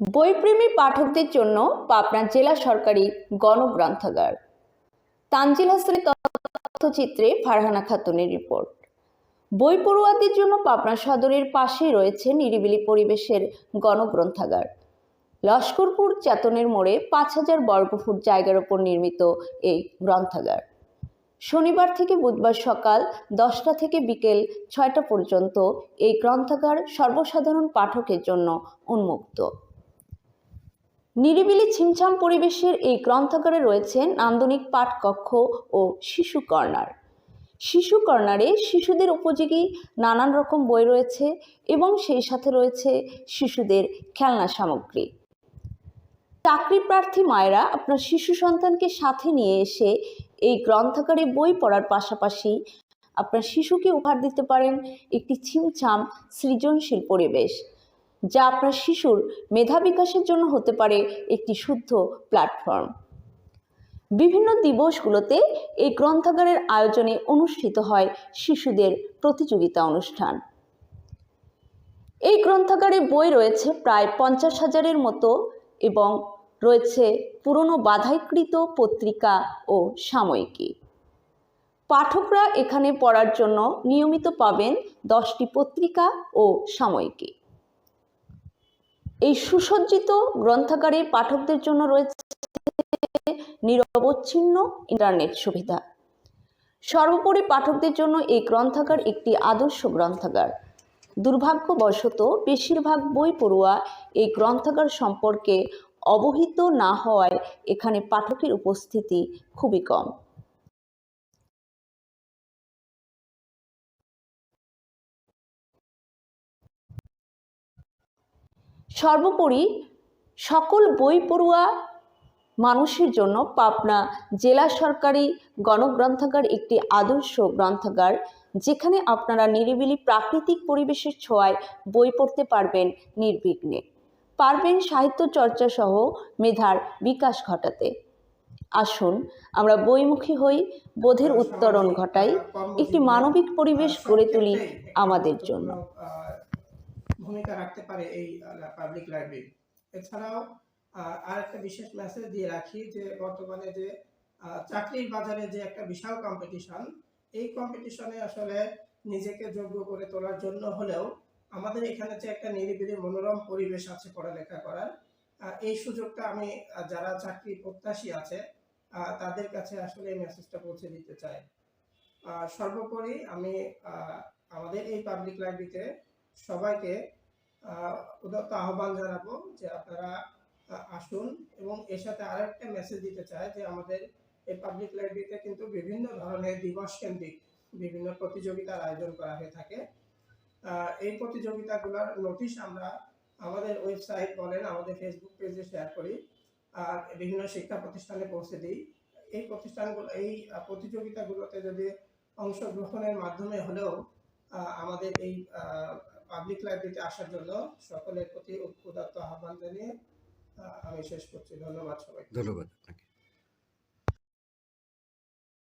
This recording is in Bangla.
বইপ্রেমী পাঠকদের জন্য পাবনা জেলা সরকারি গণগ্রন্থাগার। তানজিল হাসানের তথ্যচিত্রে ফারহানা খাতুনের রিপোর্ট। বই পড়ুয়াদের জন্য পাবনা সদরের পাশেই রয়েছে নিরিবিলি পরিবেশের গণগ্রন্থাগার। লস্করপুর চেতনের মোড়ে পাঁচ হাজার বর্গফুট জায়গার ওপর নির্মিত এই গ্রন্থাগার। শনিবার থেকে বুধবার সকাল দশটা থেকে বিকেল ছয়টা পর্যন্ত এই গ্রন্থাগার সর্বসাধারণ পাঠকের জন্য উন্মুক্ত। নিরিবিলি ছিমছাম পরিবেশের এই গ্রন্থাগারে রয়েছে নান্দনিক পাঠকক্ষ ও শিশু কর্নার। শিশু কর্নারে শিশুদের উপযোগী নানান রকম বই রয়েছে এবং সেই সাথে রয়েছে শিশুদের খেলনা সামগ্রী। চাকরি প্রার্থী মায়েরা আপনার শিশু সন্তানকে সাথে নিয়ে এসে এই গ্রন্থাগারে বই পড়ার পাশাপাশি আপনার শিশুকে উপহার দিতে পারেন একটি ছিমছাম সৃজনশীল পরিবেশ। যা আপনার শিশুর মেধা বিকাশের জন্য হতে পারে একটি শুদ্ধ প্ল্যাটফর্ম বিভিন্ন দিবসগুলোতে এই গ্রন্থাগারের আয়োজনে অনুষ্ঠিত হয় শিশুদের প্রতিযোগিতা অনুষ্ঠান। এই গ্রন্থাগারে বই রয়েছে প্রায় পঞ্চাশ হাজারের মতো এবং রয়েছে পুরনো বাধাইকৃত পত্রিকা ও সাময়িকী। পাঠকরা এখানে পড়ার জন্য নিয়মিত পাবেন দশটি পত্রিকা ও সাময়িকী। এই সুসজ্জিত গ্রন্থাগারে পাঠকদের জন্য রয়েছে নিরবচ্ছিন্ন ইন্টারনেট সুবিধা। সর্বোপরি পাঠকদের জন্য এই গ্রন্থাগার একটি আদর্শ গ্রন্থাগার। দুর্ভাগ্যবশত, বেশিরভাগ বই পড়ুয়া এই গ্রন্থাগার সম্পর্কে অবহিত না হওয়ায় এখানে পাঠকের উপস্থিতি খুবই কম। সর্বোপরি সকল বই পড়ুয়া মানুষের জন্য পাবনা জেলা সরকারি গণগ্রন্থাগার একটি আদর্শ গ্রন্থাগার, যেখানে আপনারা নিরিবিলি প্রাকৃতিক পরিবেশের ছোঁয়ায় বই পড়তে পারবেন নির্বিঘ্নে। পারবেন সাহিত্য চর্চা সহ মেধার বিকাশ ঘটাতে। আসুন, আমরা বইমুখী হই, বোধের উত্তরণ ঘটাই, একটি মানবিক পরিবেশ গড়ে তুলি আমাদের জন্য। ভূমিকা রাখতে পারে এই পাবলিক লাইব্রেরি এছাড়াও আহ, আরেকটা বিশেষ মেসেজ দিয়ে রাখি যে বর্তমানে যে চাকরির বাজারে যে একটা বিশাল কম্পিটিশন এই কম্পিটিশনে আসলে নিজেকে যোগ্য করে তোলার জন্য হলেও আমাদের এখানে যে একটা নিরিবিলি মনোরম পরিবেশ আছে পড়ালেখা করার এই সুযোগটা আমি যারা চাকরি প্রত্যাশী আছে তাদের কাছে আসলে এই মেসেজটা পৌঁছে দিতে চাই। সর্বোপরি আমি আমাদের এই পাবলিক লাইব্রেরিতে সবাইকে উদাত্ত আহ্বান জানাব যে আপনারা আসুন এবং এর সাথে আরেকটা মেসেজ দিতে চাই যে আমাদের এই পাবলিক লাইব্রেরিতে কিন্তু বিভিন্ন ধরনের দিবস কেন্দ্রিক বিভিন্ন প্রতিযোগিতার আয়োজন করা হয়ে থাকে। এই প্রতিযোগিতাগুলোর নোটিশ আমরা আমাদের ওয়েবসাইট বলেন, আমাদের ফেসবুক পেজে শেয়ার করি আর বিভিন্ন শিক্ষা প্রতিষ্ঠানে পৌঁছে দিই। এই প্রতিষ্ঠানগুলো, এই প্রতিযোগিতাগুলোতে যদি অংশগ্রহণের মাধ্যমে হলেও আমাদের এই পাবলিক লাইব্রেরিতে আসার জন্য সকলের প্রতি উদাত্ত আহ্বান জানিয়ে আমি শেষ করছি। ধন্যবাদ সবাই ধন্যবাদ আপনাকে।